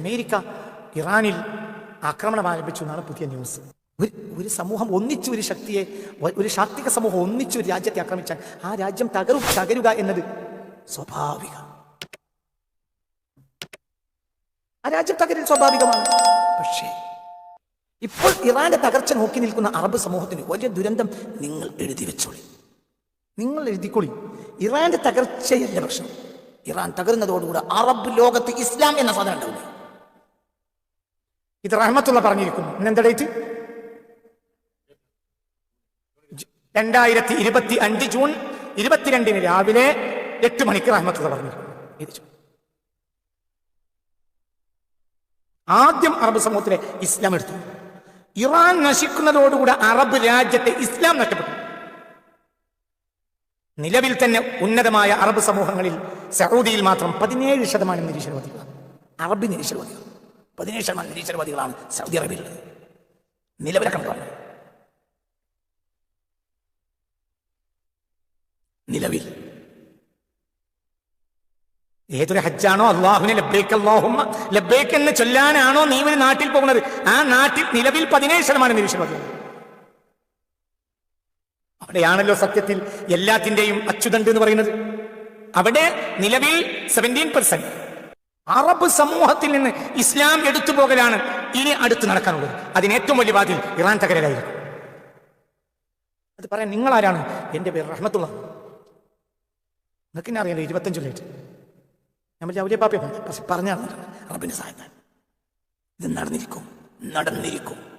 America ഇറാനിൽ ആക്രമണം ആരംഭിച്ചു എന്നാണ് പുതിയ ന്യൂസ്. ഒരു ഒരു സമൂഹം ഒന്നിച്ചു ഒരു ശക്തിയെ ഒരു ശാക്തിക സമൂഹം ഒന്നിച്ചു ഒരു രാജ്യത്തെ ആക്രമിച്ചാൽ ആ രാജ്യം തകരും തകരുക എന്നത് സ്വാഭാവിക. ആ രാജ്യം തകരൽ സ്വാഭാവികമാണ്. പക്ഷേ ഇപ്പോൾ ഇറാന്റെ തകർച്ച നോക്കി നിൽക്കുന്ന അറബ് സമൂഹത്തിന് വലിയ ദുരന്തം നിങ്ങൾ എഴുതി വെച്ചോളി. നിങ്ങൾ എഴുതിക്കൊളി. ഇറാന്റെ തകർച്ചയല്ല പ്രശ്നം. ഇറാൻ തകരുന്നതോടുകൂടെ അറബ് ലോകത്ത് ഇസ്ലാം എന്ന സാധനം ഉണ്ടാവില്ല? ഇത് റഹ്മത്തുള്ള പറഞ്ഞിരിക്കുന്നു. ഇന്നെന്താ ഡേറ്റ് രണ്ടായിരത്തി ഇരുപത്തി അഞ്ച് ജൂൺ ഇരുപത്തിരണ്ടിന് രാവിലെ എട്ട് മണിക്ക് റഹ്മത്തുള്ള പറഞ്ഞിരിക്കുന്നു. ആദ്യം അറബ് സമൂഹത്തിലെ ഇസ്ലാം എടുത്തു. ഇറാൻ നശിക്കുന്നതോടുകൂടെ അറബ് രാജ്യത്തെ ഇസ്ലാം നഷ്ടപ്പെട്ടു. നിലവിൽ തന്നെ ഉന്നതമായ അറബ് സമൂഹങ്ങളിൽ സൗദിയിൽ മാത്രം പതിനേഴ് ശതമാനം നിരീശ്വരവാദികളാണ്. അറബ് നിരീശ്വരവാദികൾ പതിനേഴ് ശതമാനം നിരീശ്വരവാദികളാണ് സൗദി അറേബ്യയിലുള്ളത് നിലവിലെ കണക്കാണ് നിലവിൽ. ഏതൊരു ഹജ്ജാണോ അള്ളാഹുവിനെ ലബ്ബേക്ക് അള്ളാഹുമ്മ ലബ്ബേക്ക് എന്ന് ചൊല്ലാനാണോ നീ ഒരു നാട്ടിൽ പോകുന്നത്? ആ നാട്ടിൽ നിലവിൽ പതിനേഴ് ശതമാനം നിരീക്ഷണമാണ് അവിടെയാണല്ലോ സത്യത്തിൽ എല്ലാത്തിന്റെയും അച്യുതണ്ട് എന്ന് പറയുന്നത്. അവിടെ നിലവിൽ സെവന്റീൻ പെർസെന്റ് അറബ് സമൂഹത്തിൽ നിന്ന് ഇസ്ലാം എടുത്തു പോകലാണ് ഇനി അടുത്ത് നടക്കാനുള്ളത്. അതിന് ഏറ്റവും വലിയ വാതിൽ ഇറാൻ തകരലായിരിക്കും അത് പറയാൻ നിങ്ങൾ ആരാണ് എന്റെ പേര് റഹ്മത്തുള്ള. നിങ്ങൾക്ക് അറിയാലോ ഇരുപത്തഞ്ച് ലേറ്റ് നമ്മൾ ജൗലിയ പാപ്പ പക്ഷെ പറഞ്ഞാണ് റബ്ബിന്റെ സഹായത്താൽ. ഇത് നടന്നിരിക്കും. നടന്നിരിക്കും.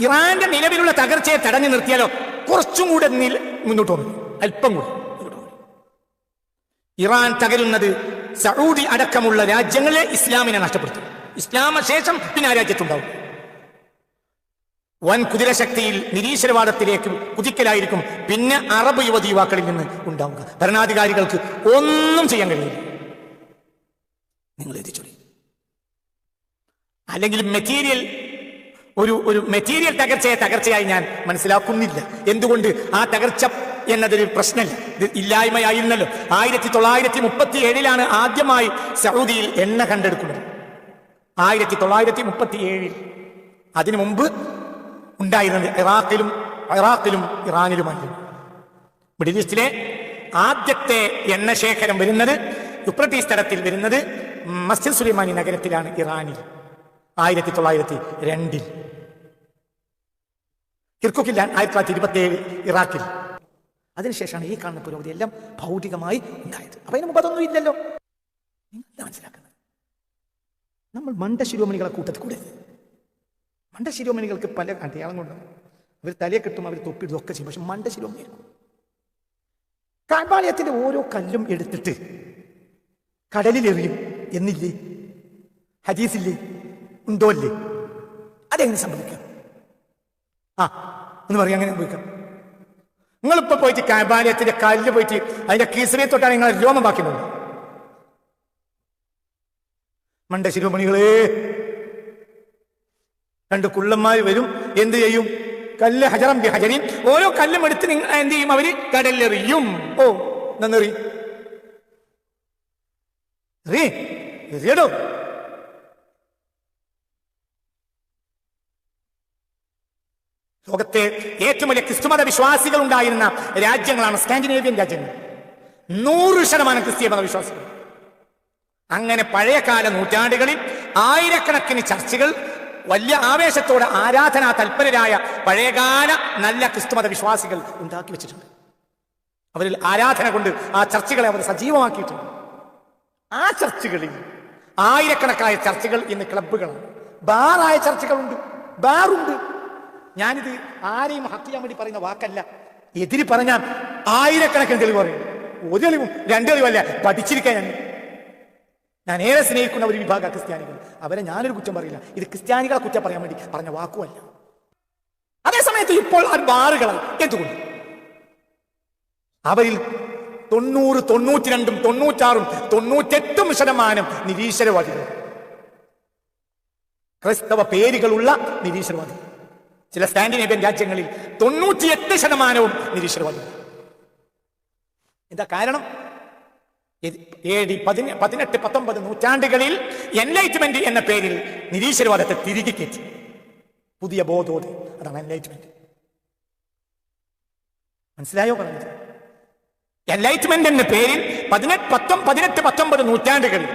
ഇറാന്റെ നിലവിലുള്ള തകർച്ചയെ തടഞ്ഞു നിർത്തിയാലോ കുറച്ചും കൂടെ മുന്നോട്ട് പോകും. അല്പം കൂടി. ഇറാൻ തകരുന്നത് സൗദി അടക്കമുള്ള രാജ്യങ്ങളെ ഇസ്ലാമിനെ നഷ്ടപ്പെടുത്തും. ഇസ്ലാമ ശേഷം പിന്നെ ആ രാജ്യത്തുണ്ടാവും. വൻ കുതിരശക്തിയിൽ നിരീശ്വരവാദത്തിലേക്ക് കുതിക്കലായിരിക്കും പിന്നെ അറബ് യുവതി യുവാക്കളിൽ നിന്ന് ഉണ്ടാവുക. ഭരണാധികാരികൾക്ക് ഒന്നും ചെയ്യാൻ കഴിയില്ല. നിങ്ങൾ എത്തിച്ചൊല്ലി അല്ലെങ്കിൽ മെറ്റീരിയൽ ഒരു ഒരു മെറ്റീരിയൽ തകർച്ചയെ തകർച്ചയായി ഞാൻ മനസ്സിലാക്കുന്നില്ല. എന്തുകൊണ്ട് ആ തകർച്ച എന്നതൊരു പ്രശ്നമില്ല ഇല്ലായ്മയായിരുന്നല്ലോ. ആയിരത്തി തൊള്ളായിരത്തി മുപ്പത്തി ഏഴിലാണ് ആദ്യമായി സൗദിയിൽ എണ്ണ കണ്ടെടുക്കുന്നത്. ആയിരത്തി തൊള്ളായിരത്തി മുപ്പത്തി ഏഴിൽ അതിനു മുമ്പ് ഉണ്ടായിരുന്നത് ഇറാഖിലും ഇറാഖിലും ഇറാനിലുമായിരുന്നു. മിഡിൽ ഈസ്റ്റിലെ ആദ്യത്തെ എണ്ണ ശേഖരം വരുന്നത് യുപ്രട്ടീസ് തടത്തിൽ വരുന്നത് മസ്ജിദ് സുലൈമാനി നഗരത്തിലാണ് ഇറാനിൽ. ആയിരത്തി തൊള്ളായിരത്തി രണ്ടിൽ കിർക്കുക്കില്ല ആയിരത്തി തൊള്ളായിരത്തി ഇരുപത്തി ഏഴ് ഇറാഖിൽ. അതിനുശേഷമാണ് ഈ കാണുന്ന പുരോഗതി എല്ലാം ഭൗതികമായി ഉണ്ടായത്. അപ്പൊ അതിന് മുമ്പ് അതൊന്നും ഇല്ലല്ലോ. നിങ്ങൾ മനസ്സിലാക്കുന്നത്? നമ്മൾ മണ്ട ശിരോമണികളെ കൂട്ടത്തിൽ കൂടെ. മണ്ട ശിരോമണികൾക്ക് പല അടയാളങ്ങളുണ്ടാവും അവർ തലയെ കിട്ടും അവർ തൊപ്പിടും ഒക്കെ ചെയ്യും. പക്ഷെ മണ്ട ശിരോമണിയായിരിക്കും കാൽപാളയത്തിന്റെ ഓരോ കല്ലും എടുത്തിട്ട് കടലിലെറിയും. എന്നില്ലേ? ഹദീസില്ലേ? ഉണ്ടോ അല്ലേ? അതെങ്ങനെ സംഭവിക്കാം? ആ എന്ന് പറയാം അങ്ങനെ സംഭവിക്കാം. നിങ്ങളിപ്പോ പോയിട്ട് കാബാലയത്തിന്റെ കല്ല് പോയിട്ട് അതിന്റെ കീസറിയെ തൊട്ടാണ് നിങ്ങൾ രോമം ബാക്കി മണ്ട ശിരോമണികളെ രണ്ട് കുള്ളന്മാർ വരും എന്ത് ചെയ്യും? കല്ല് ഹജറം ബി ഹജരീൻ. ഓരോ കല്ലും എടുത്ത് നിങ്ങൾ എന്ത് ചെയ്യും അവർ? കടലെറിയും. ഓ എറി എറിയടോ. ലോകത്തെ ഏറ്റവും വലിയ ക്രിസ്തുമത വിശ്വാസികൾ ഉണ്ടായിരുന്ന രാജ്യങ്ങളാണ് സ്കാൻഡിനേവിയൻ രാജ്യങ്ങൾ. നൂറ് ശതമാനം ക്രിസ്തീയ മതവിശ്വാസികൾ. അങ്ങനെ പഴയകാല നൂറ്റാണ്ടുകളിൽ ആയിരക്കണക്കിന് ചർച്ചകൾ വലിയ ആവേശത്തോടെ ആരാധനാ തൽപരരായ പഴയകാല നല്ല ക്രിസ്തുമത വിശ്വാസികൾ ഉണ്ടാക്കി വെച്ചിട്ടുണ്ട്. അവരിൽ ആരാധന കൊണ്ട് ആ ചർച്ചകളെ അവർ സജീവമാക്കിയിട്ടുണ്ട്. ആ ചർച്ചകളിൽ ആയിരക്കണക്കായ ചർച്ചകൾ ഇന്ന് ക്ലബുകളാണ് ബാറായ ചർച്ചകളുണ്ട് ബാറുണ്ട്. ഞാനിത് ആരെയും ഹക്ക് ചെയ്യാൻ വേണ്ടി പറയുന്ന വാക്കല്ല. എതിരി പറഞ്ഞാൽ ആയിരക്കണക്കിന് തെളിവ് പറയും. ഒരു തെളിവും രണ്ട് തെളിവല്ല പഠിച്ചിരിക്കാൻ ഞാൻ ഞാൻ ഏറെ സ്നേഹിക്കുന്ന ഒരു വിഭാഗ ക്രിസ്ത്യാനികൾ. അവരെ ഞാനൊരു കുറ്റം പറയില്ല. ഇത് ക്രിസ്ത്യാനികളെ കുറ്റം പറയാൻ വേണ്ടി പറഞ്ഞ വാക്കുമല്ല. അതേസമയത്ത് ഇപ്പോൾ ആ ബാറുകളായി. എന്തുകൊണ്ട്? അവരിൽ തൊണ്ണൂറ് തൊണ്ണൂറ്റിരണ്ടും തൊണ്ണൂറ്റാറും തൊണ്ണൂറ്റെട്ടും ശതമാനം നിരീശ്വരവാദികൾ. ക്രൈസ്തവ പേരുകളുള്ള നിരീശ്വരവാദികൾ. ചില സ്കാൻഡിനേഷ്യൻ രാജ്യങ്ങളിൽ തൊണ്ണൂറ്റിയെട്ട് ശതമാനവും നിരീശ്വരവാദികൾ എന്താ കാരണം? ഏഴ് പതിന പതിനെട്ട് പത്തൊമ്പത് നൂറ്റാണ്ടുകളിൽ എൻലൈറ്റ്മെന്റ് എന്ന പേരിൽ നിരീശ്വരവാദത്തെ തിരികെ കയറ്റി. പുതിയ ബോധോദയം അതാണ് എൻലൈറ്റ്മെന്റ് മനസ്സിലായോ പറഞ്ഞത്? എൻലൈറ്റ്മെന്റ് എന്ന പേരിൽ പതിനെട്ട് പത്തൊമ്പത് പതിനെട്ട് പത്തൊമ്പത് നൂറ്റാണ്ടുകളിൽ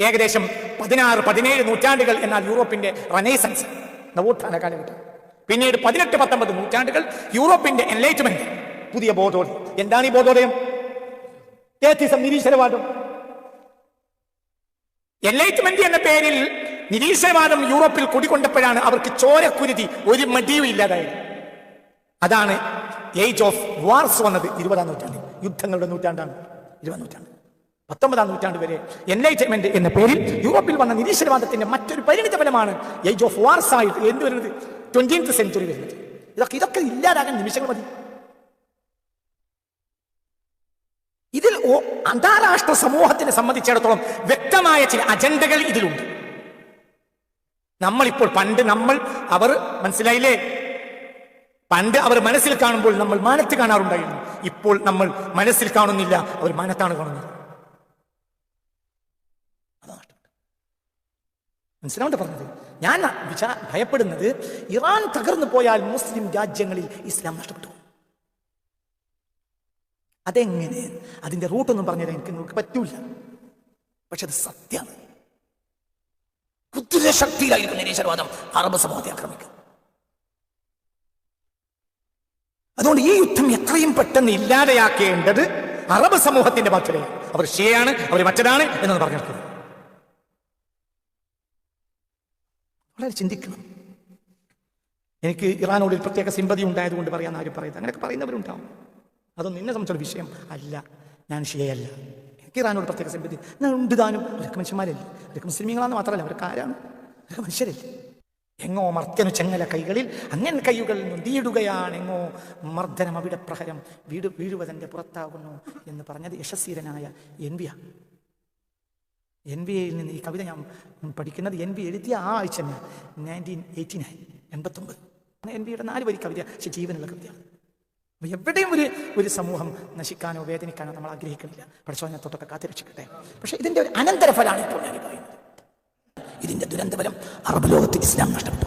ഏകദേശം പതിനാറ് പതിനേഴ് നൂറ്റാണ്ടുകൾ എന്നാൽ യൂറോപ്പിന്റെ റനൈസൻസ്. നവോത്ഥാന കാലഘട്ടം. പിന്നീട് പതിനെട്ട് പത്തൊമ്പത് നൂറ്റാണ്ടുകൾ യൂറോപ്പിന്റെ എൻലൈറ്റ്മെന്റ് പുതിയ ബോധോദയം. എന്താണ് ഈ ബോധോദയം? നിരീശ്വരവാദം. എൻലൈറ്റ്മെന്റ് എന്ന പേരിൽ നിരീശ്വരവാദം യൂറോപ്പിൽ കുടികൊണ്ടപ്പോഴാണ് അവർക്ക് ചോരക്കുരുതി ഒരു മടിയും ഇല്ലാതായത്. അതാണ് ഏജ് ഓഫ് വാർസ് വന്നത് ഇരുപതാം നൂറ്റാണ്ട് യുദ്ധങ്ങളുടെ നൂറ്റാണ്ടാണ്. ഇരുപതാം നൂറ്റാണ്ട്. പത്തൊമ്പതാം നൂറ്റാണ്ട് വരെ എൻലൈറ്റ്മെന്റ് എന്ന പേരിൽ യൂറോപ്പിൽ വന്ന നിരീശ്വരവാദത്തിന്റെ മറ്റൊരു പരിണിത ഫലമാണ് ഏജ് ഓഫ് വാർസ് ആയിട്ട് എന്ത് വരുന്നത്? ട്വന്റീൻത്ത് സെഞ്ചുറി വരുന്നത്. ഇതൊക്കെ ഇതൊക്കെ ഇല്ലാതാകാൻ നിമിഷങ്ങൾ മതി. ഇതിൽ അന്താരാഷ്ട്ര സമൂഹത്തിനെ സംബന്ധിച്ചിടത്തോളം വ്യക്തമായ ചില അജണ്ടകൾ ഇതിലുണ്ട്. നമ്മളിപ്പോൾ പണ്ട് നമ്മൾ അവർ മനസ്സിലായില്ലേ? പണ്ട് അവർ മനസ്സിൽ കാണുമ്പോൾ നമ്മൾ മാനത്ത് കാണാറുണ്ടായിരുന്നു. ഇപ്പോൾ നമ്മൾ മനസ്സിൽ കാണുന്നില്ല അവർ മാനത്താണ് കാണുന്നത് അതാണ് നഷ്ടപ്പെട്ടത്. മനസ്സിലാവണ്ട പറഞ്ഞത്? ഞാൻ വിചാ ഭയപ്പെടുന്നത് ഇറാൻ തകർന്നു പോയാൽ മുസ്ലിം രാജ്യങ്ങളിൽ ഇസ്ലാം നഷ്ടപ്പെട്ടു അതെങ്ങനെ? അതിന്റെ റൂട്ടൊന്നും പറഞ്ഞുതരാൻ എനിക്ക് നിങ്ങൾക്ക് പറ്റൂല. പക്ഷെ അത് സത്യമാണ്. കുതിരശക്തിയിലായിരിക്കും നിരീശ്വരവാദം അറബ് സമൂഹത്തെ ആക്രമിക്കും അതുകൊണ്ട് ഈ യുദ്ധം എത്രയും പെട്ടെന്ന് ഇല്ലാതെയാക്കേണ്ടത് അറബ് സമൂഹത്തിന്റെ ബാധ്യതയാണ് അവർ ഷിയാണ് അവർ മറ്റതാണ് എന്നൊന്ന് പറഞ്ഞു വളരെ ചിന്തിക്കണം എനിക്ക് ഇറാനോട് ഒരു പ്രത്യേക സിമ്പതി ഉണ്ടായതുകൊണ്ട് പറയാൻ ആരും പറയുന്നത് അങ്ങനെയൊക്കെ പറയുന്നവരുണ്ടാവും. അതൊന്നും നിന്നെ സംബന്ധിച്ചൊരു വിഷയം അല്ല. ഞാൻ ഷിയയല്ല. എനിക്ക് ഇറാനോട് പ്രത്യേക സിമ്പതി. ഞാൻ ഉണ്ട് താനും. അവരൊക്കെ മനുഷ്യന്മാരല്ലേ? അവരൊക്കെ മുസ്ലിമീങ്ങളാന്ന് മാത്രമല്ല. അവരൊക്കെ ആരാണ്? അവരൊക്കെ മനുഷ്യരല്ലേ? എങ്ങോ മർത്തനു ചെങ്ങല കൈകളിൽ അങ്ങനെ കൈകൾ നീടുകയാണ് എങ്ങോ മർദ്ദനം അവിടെ പ്രഹരം. വീട് വീഴുവതന്റെ പുറത്താകുന്നു എന്ന് പറഞ്ഞത് യശസ്വീരനായ എൻ എൻ ബി എയിൽ നിന്ന് ഈ കവിത ഞാൻ പഠിക്കുന്നത് എൻ ബി എഴുതിയ ആ ആഴ്ച തന്നെ നയന്റീൻ എയ്റ്റി നയൻ എൺപത്തൊമ്പത് എൻ ബിയുടെ നാല് വരി കവിത പക്ഷെ ജീവനുള്ള കവിതയാണ്. എവിടെയും ഒരു ഒരു സമൂഹം നശിക്കാനോ വേദനിക്കാനോ നമ്മൾ ആഗ്രഹിക്കുന്നില്ല പഠിച്ചോനെ തൊട്ടൊക്കെ കാത്തിരക്ഷിക്കട്ടെ പക്ഷെ ഇതിന്റെ ഒരു അനന്തരഫലാണ് ഇപ്പോൾ ഞാൻ പറയുന്നത്. ഇതിന്റെ ദുരന്തഫലം അറബ് ലോകത്ത് ഇസ്ലാം നഷ്ടപ്പെട്ടു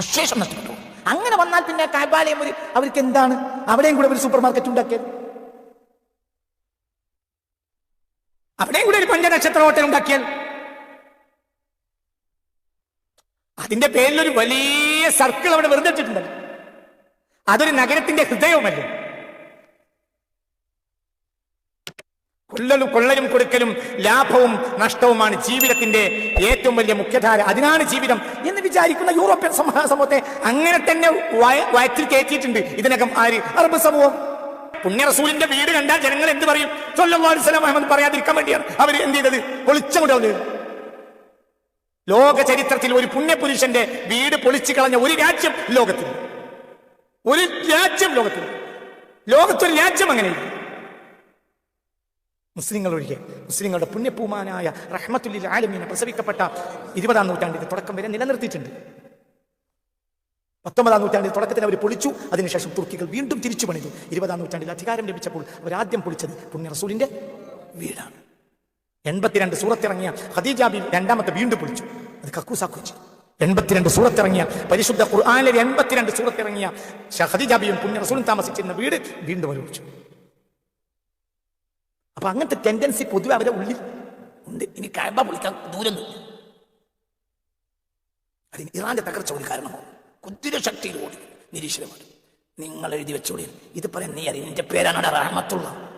അശേഷം നഷ്ടപ്പെട്ടു അങ്ങനെ വന്നാൽ പിന്നെ കാബാലയം ഒരു അവർക്ക് എന്താണ്? അവിടെയും കൂടെ ഒരു സൂപ്പർ മാർക്കറ്റ് ഉണ്ടാക്കിയത് അവിടെയും കൂടെ ഒരു പഞ്ചനക്ഷത്ര ഹോട്ടൽ ഉണ്ടാക്കിയാൽ? അതിന്റെ പേരിൽ ഒരു വലിയ സർക്കിൾ അവിടെ വെറുതെ അതൊരു നഗരത്തിന്റെ ഹൃദയവുമല്ലേ കൊല്ലലും കൊള്ളലും കൊടുക്കലും ലാഭവും നഷ്ടവുമാണ് ജീവിതത്തിന്റെ ഏറ്റവും വലിയ മുഖ്യധാര. അതിനാണ് ജീവിതം എന്ന് വിചാരിക്കുന്ന യൂറോപ്യൻ സമൂഹ സമൂഹത്തെ അങ്ങനെ തന്നെ വയ- വയറ്റിൽ കയറ്റിയിട്ടുണ്ട് ഇതിനകം ആര്? അറബ് സമൂഹം. പുണ്യ റസൂലിന്റെ വീട് കണ്ടാൽ ജനങ്ങൾ എന്ത് പറയും? വസല്ലം അഹമ്മദ് പറയാതിരിക്കാൻ വേണ്ടിയാണ്. അവർ എന്ത് ചെയ്തത്? പൊളിച്ചങ്ങോട്ട് ലോക ചരിത്രത്തിൽ ഒരു പുണ്യപുരുഷന്റെ വീട് പൊളിച്ചു കളഞ്ഞ ഒരു രാജ്യം ലോകത്തിൽ ഒരു രാജ്യം ലോകത്തിൽ ലോകത്തൊരു രാജ്യം അങ്ങനെയില്ല. മുസ്ലിങ്ങൾ ഒഴികെ മുസ്ലിങ്ങളുടെ പുണ്യപൂമാനായ റഹ്മത്തുല്ലിൽ ആലമീനെ പ്രസവിക്കപ്പെട്ട ഇരുപതാം നൂറ്റാണ്ടിന്റെ തുടക്കം വരെ നിലനിർത്തിയിട്ടുണ്ട്. പത്തൊമ്പതാം നൂറ്റാണ്ടിൽ തുടക്കത്തിൽ അവർ പൊളിച്ചു. അതിനുശേഷം തുർക്കികൾ വീണ്ടും തിരിച്ചു പണിതു. ഇരുപതാം നൂറ്റാണ്ടിൽ അധികാരം ലഭിച്ചപ്പോൾ അവർ ആദ്യം പൊളിച്ചത് പുണ്യ റസൂലിന്റെ വീടാണ്. എൺപത്തിരണ്ട് സൂറത്തിറങ്ങിയ ഹദീജാബി രണ്ടാമത്തെ വീണ്ടും പൊളിച്ചു. അത് കക്കൂസാക്കുകയും ചെയ്തു എൺപത്തിരണ്ട് സൂറത്തിറങ്ങിയ പരിശുദ്ധ ഖുർആാനിലെ എൺപത്തിരണ്ട് സൂറത്തിറങ്ങിയ ഹദീജാബിയും പുണ്യ റസൂലും താമസിച്ചിരുന്ന വീട് വീണ്ടും ഒരുമിച്ചു അപ്പൊ അങ്ങനത്തെ ടെൻഡൻസി പൊതുവെ അവരെ ഉള്ളിൽ ഉണ്ട്. ഇനി കഴമ്പ പൊളിക്കാൻ ദൂരം അതിന് ഇറാന്റെ തകർച്ച ഒരു കാരണമോ കുതിര ശക്തിയിലൂടെ നിരീശ്വരമാണ് നിങ്ങൾ എഴുതി വെച്ചോളി ഇത് പറയാൻ നീ അറിയാം. എന്റെ പേരാണ് റഹമത്തുള്ള.